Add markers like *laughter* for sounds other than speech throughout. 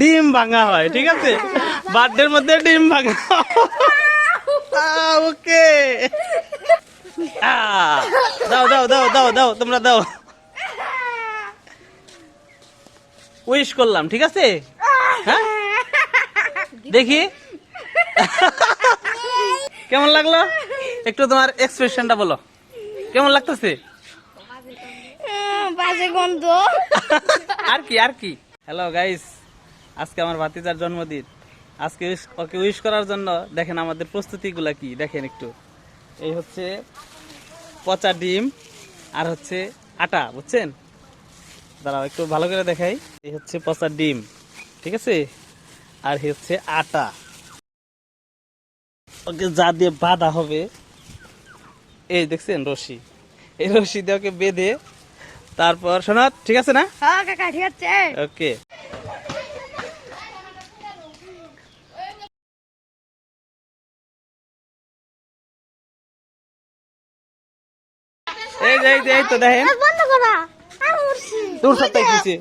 ডিম ভাঙা হয় ঠিক আছে? বার্থডের মধ্যে ডিম ভাঙা ওকে। দাও দাও দাও দাও দাও তোমরা দাও। উইশ করলাম ঠিক আছে? হ্যাঁ? দেখি। কেমন লাগল? একটু তোমার এক্সপ্রেশনটা বলো। কেমন লাগতেছে? বাজে গন্ধ। আর কি আর কি? হ্যালো গাইস আজকে আমার ভাতিজার জন্মদিন। আজকে ওকে উইশ করার জন্য দেখেন আমাদের প্রস্তুতিগুলা কি দেখেন একটু। এই হচ্ছে পচা ডিম আর হচ্ছে আটা বুঝছেন? দাঁড়াও একটু ভালো করে দেখাই। এই হচ্ছে পচা ডিম ঠিক আছে? আর হচ্ছে আটা। ওকে যা দিয়ে বাঁধা হবে এই দেখছেন রশি। এই রশি দিয়ে ওকে বেঁধে তারপর শোনা ঠিক আছে না? হ্যাঁ ঠিক আছে। ওকে। এই যে এই তো দেখেন। দূর সপ্তাহে কিছু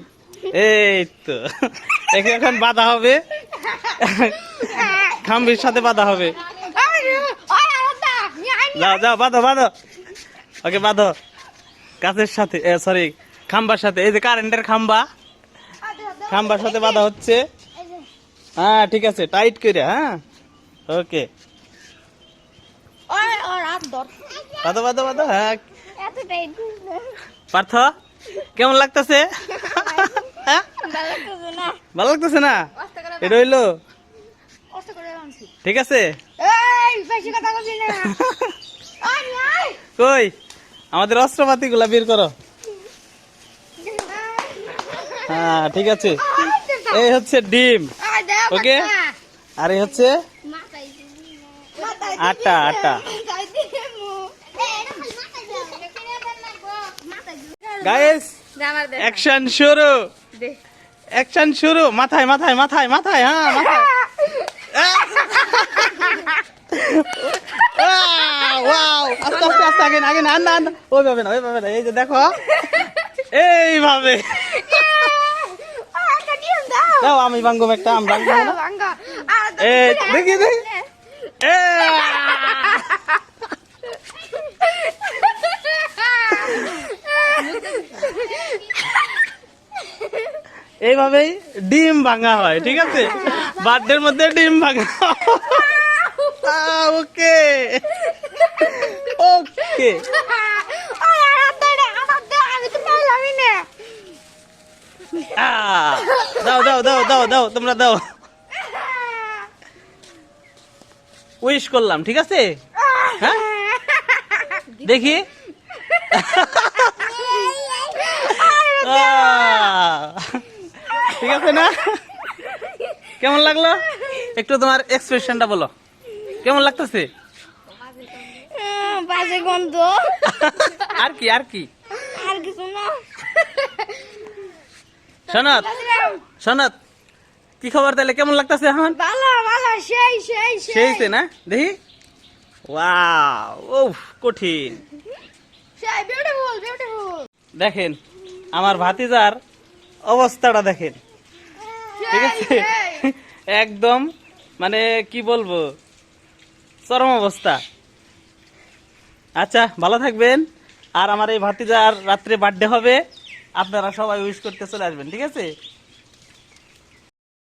এই তো। এখন বাধা হবে। খাম্বির সাথে বাধা হবে। যাও যাও বাঁধো বাঁধো। ওকে বাঁধো। কাছের সাথে সরি খাম্বার সাথে। এই যে কারেন্টের খাম্বা। খাম্বার সাথে বাঁধা হচ্ছে। হ্যাঁ ঠিক আছে টাইট করে হ্যাঁ। ওকে বাঁধো বাঁধো বাঁধো হ্যাঁ। পার্থ কেমন লাগতেছে? হ্যাঁ? ভালো লাগতেছে না। এটা হইল? ঠিক আছে? কই? আমাদের অস্ত্রপাতি গুলা বের করো। হ্যাঁ ঠিক আছে। এই হচ্ছে ডিম। ওকে? আর এই হচ্ছে আটা আটা। গাইস অ্যাকশন শুরু অ্যাকশন শুরু মাথায় মাথায় মাথায় মাথায় হ্যাঁ মাথায় ওয়াও আস্তে আস্তে আস্তে আগে আগে না না ওইভাবে না ওইভাবে না এই যে দেখো। এইভাবে। দাও। আমি ভাঙ্গম একটা আমি ভাঙ্গম না? এই দেখি দেখি। এইভাবেই ডিম ভাঙা হয় ঠিক আছে? বার্থডের মধ্যে ডিম ভাঙা ওকে। ওকে। দাও দাও দাও দাও দাও তোমরা দাও। উইশ করলাম ঠিক আছে? হ্যাঁ? দেখি। আহ, ঠিক আছে না? কেমন লাগল? একটু তোমার এক্সপ্রেশনটা বলো। কেমন লাগতেছে? বাজে গন্ধ। আর কি আর কি? আর কিছু না। সনত সনত কি খবর তাহলে? কেমন লাগতেছে এখন? ভালো ভালো সেই সেই সেইছে না? দেখি। ওয়াও উফ কঠিন। সেই বিউটিফুল বিউটিফুল দেখেন আমার ভাতিজার অবস্থাটা দেখেন। ঠিক আছে? *laughs* একদম মানে কি বলব? চরম অবস্থা। আচ্ছা ভালো থাকবেন। আর আমার এই ভাতিজার রাত্রে বার্থডে হবে। আপনারা সবাই উইশ করতে চলে আসবেন ঠিক আছে?